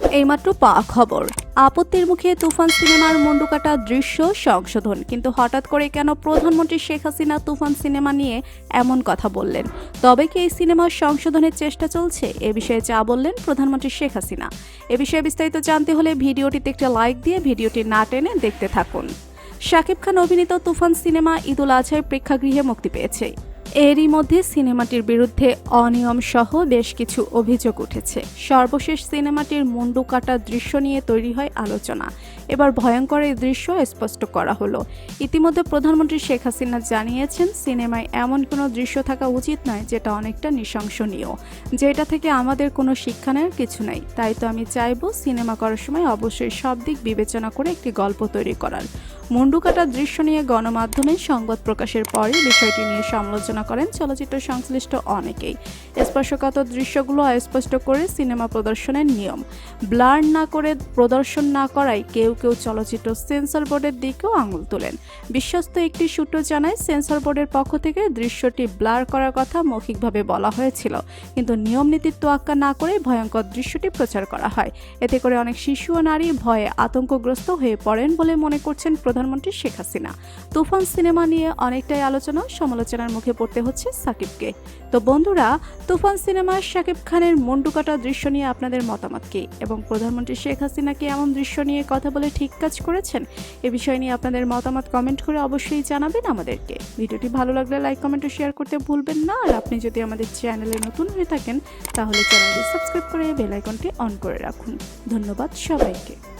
এইমাত্র পাওয়া খবর। আপত্তির মুখে তুফান সিনেমার মুন্ডুকাটা দৃশ্য সংশোধন। কিন্তু হঠাৎ করে কেন প্রধানমন্ত্রী শেখ হাসিনা তুফান সিনেমা নিয়ে এমন কথা বললেন? তবে কি এই সিনেমার সংশোধনের চেষ্টা চলছে? এ বিষয়ে যা বললেন প্রধানমন্ত্রী শেখ হাসিনা। এ বিষয়ে বিস্তারিত জানতে হলে ভিডিওটিতে একটা লাইক দিয়ে ভিডিওটি না টেনে দেখতে থাকুন। শাকিব খান অভিনীত তুফান সিনেমা ঈদুল আজহায় প্রেক্ষাগৃহে মুক্তি পেয়েছে। এরই মধ্যে সিনেমাটির বিরুদ্ধে অনিয়ম সহ বেশ কিছু অভিযোগ উঠেছে। সর্বশেষ সিনেমাটির মুন্ডু কাটা দৃশ্য নিয়ে তৈরি হয় আলোচনা। এবার ভয়ঙ্কর এই দৃশ্য স্পষ্ট করা হলো। ইতিমধ্যে প্রধানমন্ত্রী শেখ হাসিনা জানিয়েছেন, সিনেমায় এমন কোনো দৃশ্য থাকা উচিত নয় যেটা অনেকটা নৃশংসনীয়। যেটা থেকে আমাদের কোনো শিক্ষা নেওয়ার কিছু নাই। তাই তো আমি চাইব সিনেমা করার সময় অবশ্যই সব দিক বিবেচনা করে একটি গল্প তৈরি করার। মুন্ডু কাটার দৃশ্য নিয়ে গণমাধ্যমে সংবাদ প্রকাশের পরে বিষয়টি নিয়ে সমালোচনা করেন চলচ্চিত্র সংশ্লিষ্ট অনেকেই। স্পর্শকাতর দৃশ্যগুলো অস্পষ্ট করে সিনেমা প্রদর্শনের নিয়ম। ব্লার না করে প্রদর্শন না করায় কেউ কেউ চলচ্চিত্র সেন্সর বোর্ডের দিকেও আঙুল তোলেন। বিশ্বস্ত একটি সূত্র জানায়, সেন্সর বোর্ডের পক্ষ থেকে দৃশ্যটি ব্লার করার কথা মৌখিকভাবে বলা হয়েছিল। কিন্তু নিয়ম নীতির তোয়াক্কা না করে ভয়ঙ্কর দৃশ্যটি প্রচার করা হয়। এতে করে অনেক শিশু ও নারী ভয়ে আতঙ্কগ্রস্ত হয়ে পড়েন বলে মনে করছেন প্রধানমন্ত্রী শেখ হাসিনা। তুফান সিনেমা নিয়ে অনেকটাই আলোচনা, সমালোচনার মুখে পড়তে হচ্ছে সাকিবকে। তো বন্ধুরা, তুফান সিনেমার সাকিব খানের মুন্ডু কাটা দৃশ্য নিয়ে আপনাদের মতামত কি? এবং প্রধানমন্ত্রী শেখ হাসিনা কি এমন দৃশ্য নিয়ে কথা বলে ঠিক কাজ করেছেন? এ বিষয় নিয়ে আপনাদের মতামত কমেন্ট করে অবশ্যই জানাবেন আমাদেরকে। ভিডিওটি ভালো লাগলে লাইক, কমেন্ট ও শেয়ার করতে ভুলবেন না। আর আপনি যদি আমাদের চ্যানেলে নতুন হয়ে থাকেন, তাহলে চ্যানেলটি সাবস্ক্রাইব করে বেল আইকনটি অন করে রাখুন। ধন্যবাদ সবাইকে।